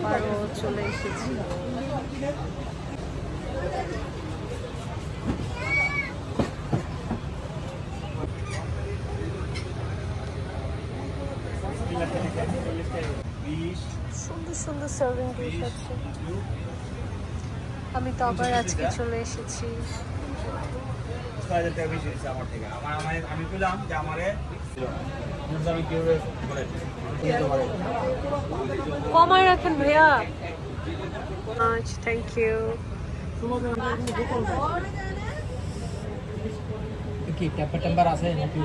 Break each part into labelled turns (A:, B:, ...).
A: আবারও চলে এসেছি সুন্দর সুন্দর সার্ভিং ডিশ আছে আমি তো আবার আজকে চলে এসেছি
B: ছয় হাজার টাকা বেশি দিচ্ছে আমার থেকে। আমার আমার আমি পেলাম যে আমারে আমি কীভাবে করে? কিনতে পারে
A: কমায় রাখেন ভাইয়া। আচ্ছা থ্যাংক ইউ
B: কি টেম্পার টেম্পার আছে নাকি?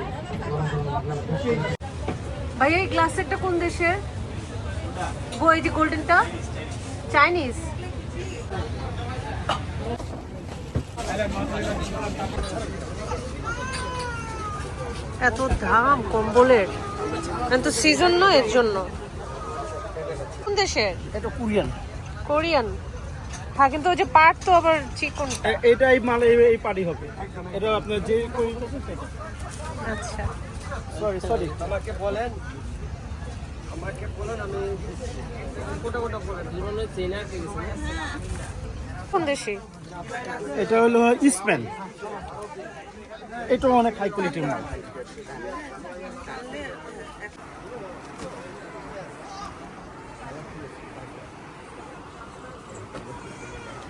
A: ভাইয়া এই গ্লাসেরটা কোন দেশের বই যে গোল্ডেনটা চাইনিজ এত দাম কম্বলের। তো সিজন না এর জন্য। কোন দেশের
C: এটা কোরিয়ান।
A: কোরিয়ান। হ্যাঁ কিন্তু ওই যে পাট তো আবার চিকন
C: এটা এই মাল এই এই পার্টি হবে। এটা আপনার যে
A: আচ্ছা।
C: সরি সরি
D: আমাকে বলেন আমাকে বলেন আমি কোটা কোটা বলেন জীবনে চেনা গেছি
A: কোন দেশে?
C: এটা হলো স্পেন এটা অনেক হাই কোয়ালিটির মাল।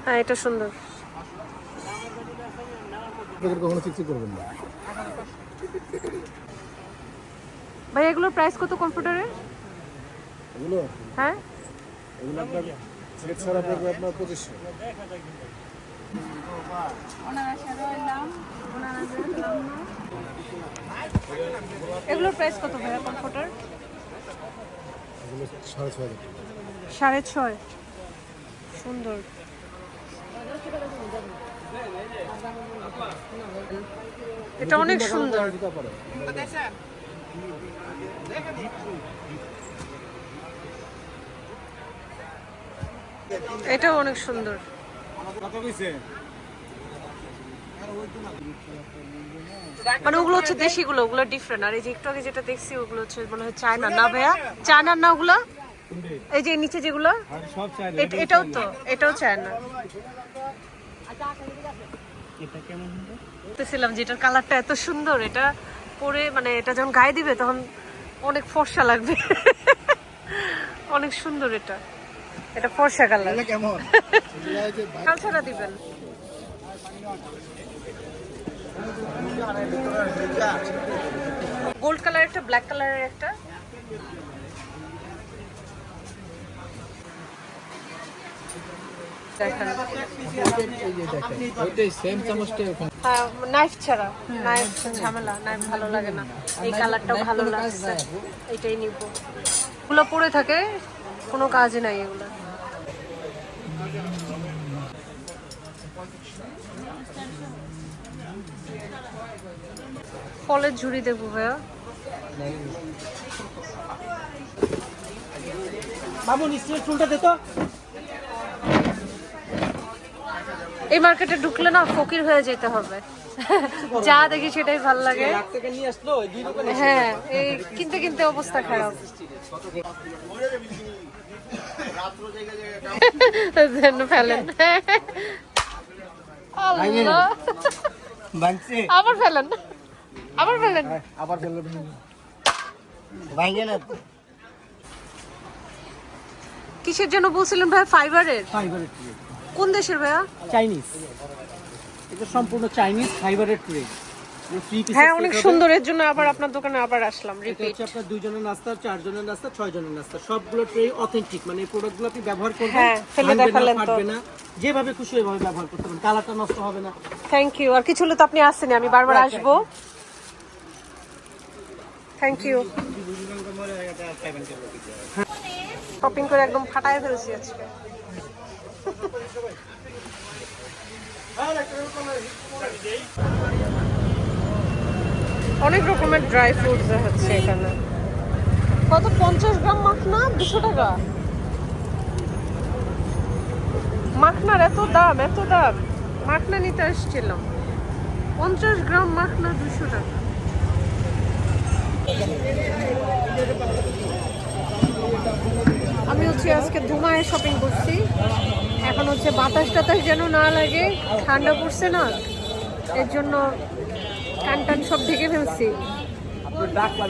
A: হ্যাঁ এটা সুন্দর।
C: কখনো চিকচিক করবেন না।
A: ভাই এগুলোর প্রাইস কত কম্পিউটারের
C: এগুলো?
A: হ্যাঁ?
C: এগুলো আপনার সেট ছাড়া পড়বে আপনার পঁচিশশো।
A: এগুলোর প্রাইস কত ভাইয়া
C: সাড়ে ছয়।
A: সুন্দর। এটা অনেক সুন্দর। এটাও অনেক সুন্দর। মানে ওগুলো হচ্ছে দেশিগুলো, ওগুলো ডিফারেন্ট আর এই যে একটু আগে যেটা দেখছি, ওগুলো হচ্ছে মনে হয় চায়না না ভাইয়া? চায়নার না ওগুলো? এই যে নিচে যেগুলো? এটাও তো, এটাও চায়না। বলতেছিলাম যে এটার কালারটা এত সুন্দর, এটা পরে মানে এটা যখন গায়ে দিবে তখন অনেক ফর্সা লাগবে। অনেক সুন্দর এটা। এটা ফর্সা কালার।
C: কেমন?
A: কাল ছাড়া দিবেন। গোল্ড কালার একটা ব্ল্যাক কালারের একটা।
D: ওখানে
A: হ্যাঁ নাইফ ছাড়া। নাইফ ঝামেলা নাইফ ভালো লাগে না। এই কালারটাও ভালো লাগছে। এটাই নিব। এগুলো পড়ে থাকে। কোনো কাজে নাই এগুলো। ফলের ঝুড়ি দেখব ভাইয়া।
C: বাবু নিশ্চয়ই চুলটা দে তো।
A: এই মার্কেটে ঢুকলে না ফকির হয়ে যেতে হবে। যা দেখি সেটাই ভালো লাগে। হ্যাঁ এই কিনতে কিনতে অবস্থা খারাপ। ফেলেন। আবার ফেলেন। আবার ফেলেন।
C: আবার ফেললে।
A: কিসের জন্য বলছিলেন ভাই? ফাইবারের
C: ফাইবারের
A: কোন দেশের ভাইয়া?
C: চাইনিজ এটা সম্পূর্ণ চাইনিজ ফাইবারের ট্রে।
A: হ্যাঁ অনেক সুন্দর। এর জন্য আবার আপনার দোকানে আবার আসলাম রিপিট
C: হচ্ছে আপনার দুইজনের নাস্তা চারজনের নাস্তা ছয় জনের নাস্তা। সবগুলো ট্রে অথেন্টিক মানে এই প্রোডাক্টগুলো আপনি ব্যবহার করবেন
A: হ্যাঁ, ফেলে দেখালেন তো।
C: না। যেভাবে খুশি ওইভাবে ব্যবহার করতে পারেন। কালারটা নষ্ট হবে না।
A: থ্যাংক ইউ আর কিছু হলে তো আপনি আসছেন আমি বারবার আসব। থ্যাংক ইউ শপিং করে একদম ফাটায় ফেলছি আজকে। অনেক রকমের ড্রাই ফ্রুটস হচ্ছে এখানে। কত? পঞ্চাশ গ্রাম মাখনা? দুশো টাকা? মাখনার এত দাম এত দাম। মাখনা নিতে আসছিলাম। পঞ্চাশ গ্রাম মাখনা দুশো টাকা। আমি হচ্ছে আজকে ধুমায় শপিং করছি। এখন হচ্ছে বাতাস টাতাস যেন না লাগে, ঠান্ডা পড়ছে না, এর জন্য কান টান সব ঢেকে ফেলছি।